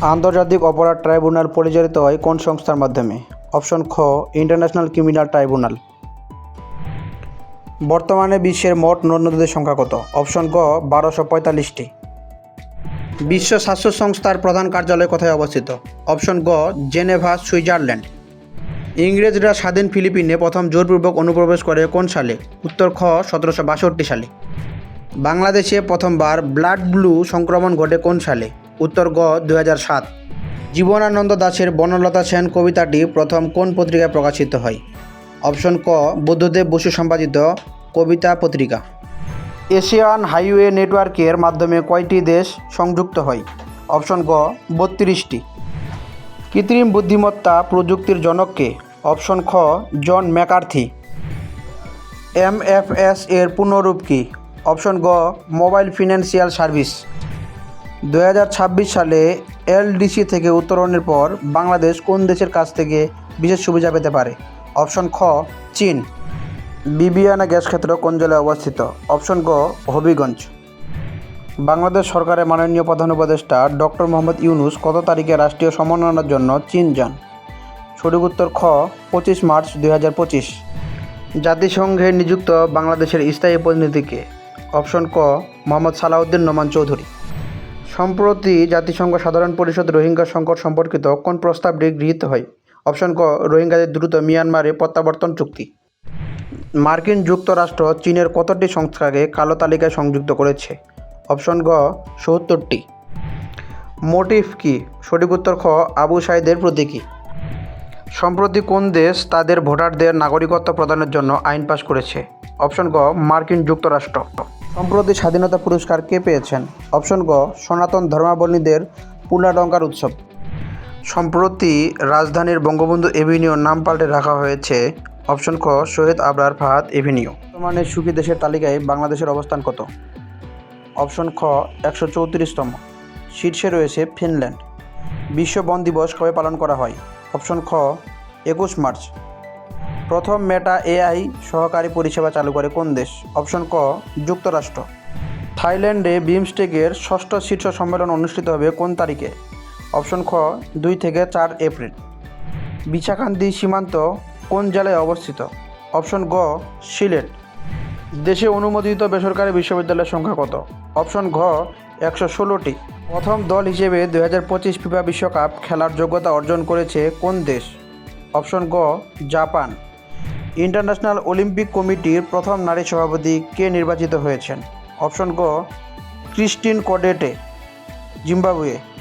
আন্তর্জাতিক অপরাধ ট্রাইব্যুনাল পরিচালিত হয় কোন সংস্থার মাধ্যমে? অপশন খ, ইন্টারন্যাশনাল ক্রিমিনাল ট্রাইব্যুনাল। বর্তমানে বিশ্বের মোট নদ নদীর সংখ্যা কত? অপশন গ, বারোশো পঁয়তাল্লিশটি। বিশ্ব স্বাস্থ্য সংস্থার প্রধান কার্যালয় কোথায় অবস্থিত? অপশন গ, জেনেভা, সুইজারল্যান্ড। ইংরেজরা স্বাধীন ফিলিপিনে প্রথম জোরপূর্বক অনুপ্রবেশ করে কোন সালে? উত্তর খ, সতেরোশো বাষট্টি সালে। বাংলাদেশে প্রথমবার ব্লাড ব্লু সংক্রমণ ঘটে কোন সালে? উত্তর গ দু জীবনানন্দ দাশের বনলতা সেন কবিতাটি প্রথম কোন পত্রিকায় প্রকাশিত হয়? অপশন ক, বুদ্ধদেব বসু সম্পাদিত কবিতা পত্রিকা। এশিয়ান হাইওয়ে নেটওয়ার্কের মাধ্যমে কয়টি দেশ সংযুক্ত হয়? অপশন গ, বত্রিশটি। কৃত্রিম বুদ্ধিমত্তা প্রযুক্তির জনককে অপশন খ, জন ম্যাকার্থি। এমএফএস এর পূর্ণরূপ কি? অপশন গ, মোবাইল ফিনান্সিয়াল সার্ভিস। দু হাজার ছাব্বিশ সালে এলডিসি থেকে উত্তরণের পর বাংলাদেশ কোন দেশের কাছ থেকে বিশেষ সুবিধা পেতে পারে? অপশন খ, চীন। বিবিয়ানা গ্যাস ক্ষেত্র কোন জেলায় অবস্থিত? অপশন গ, হবিগঞ্জ। বাংলাদেশ সরকারের মাননীয় প্রধান উপদেষ্টা ডক্টর মোহাম্মদ ইউনুস কত তারিখে রাষ্ট্রীয় সমন্বয়নের জন্য চীন যান? সঠিক উত্তর খ, পঁচিশ মার্চ দুই হাজার পঁচিশ। জাতিসংঘে নিযুক্ত বাংলাদেশের স্থায়ী প্রতিনিধিকে অপশন ক, মোহাম্মদ সালাউদ্দিন নোমান চৌধুরী। সম্প্রতি জাতিসংঘ সাধারণ পরিষদ রোহিঙ্গা সংকট সম্পর্কিত কোন প্রস্তাবটি গৃহীত হয়? অপশন ক, রোহিঙ্গাদের দ্রুত মিয়ানমারে প্রত্যাবর্তন চুক্তি। মার্কিন যুক্তরাষ্ট্র চীনের কতটি সংস্থাকে কালো তালিকায় সংযুক্ত করেছে? অপশন গ, সত্তরটি। মোটিভ কি? সঠিক উত্তর খ, আবু সাইদের প্রতীকী। সম্প্রতি কোন দেশ তাদের ভোটারদের নাগরিকত্ব প্রদানের জন্য আইন পাশ করেছে? অপশন গ, মার্কিন যুক্তরাষ্ট্র। সম্প্রতি স্বাধীনতা পুরস্কার কে পেয়েছেন? অপশন গ, সনাতন ধর্মাবলীদের পুলাডঙ্কার উৎসব। সম্প্রতি রাজধানীর বঙ্গবন্ধু এভিনিউ নাম পাল্টে রাখা হয়েছে। অপশন খ শহীদ আবরার ফাহাদ এভিনিউ। বর্তমানে সুখী দেশের তালিকায় বাংলাদেশের অবস্থান কত? অপশন খ, একশো চৌত্রিশতম। শীর্ষে রয়েছে ফিনল্যান্ড। বিশ্ব বন দিবস কবে পালন করা হয়? অপশন খ, একুশ মার্চ। প্রথম মেটা এআই সহকারী পরিষেবা চালু করে কোন দেশ? অপশন ক, যুক্তরাষ্ট্র। থাইল্যান্ডে বিমস্টেকের ষষ্ঠ শীর্ষ সম্মেলন অনুষ্ঠিত হবে কোন তারিখে? অপশন খ, দুই থেকে চার এপ্রিল। বিছাকান্দি সীমান্ত কোন জেলায় অবস্থিত? অপশন গ, সিলেট। দেশে অনুমোদিত বেসরকারি বিশ্ববিদ্যালয়ের সংখ্যা কত? অপশন ঘ, একশো ষোলোটি। প্রথম দল হিসেবে দু হাজার পঁচিশ ফিফা বিশ্বকাপ খেলার যোগ্যতা অর্জন করেছে কোন দেশ? অপশন গ, জাপান। ইন্টারন্যাশনাল অলিম্পিক কমিটির প্রথম নারী সভাপতি কে নির্বাচিত হয়েছেন? অপশন ক ক্রিস্টিন কডেটে জিম্বাবুয়ে।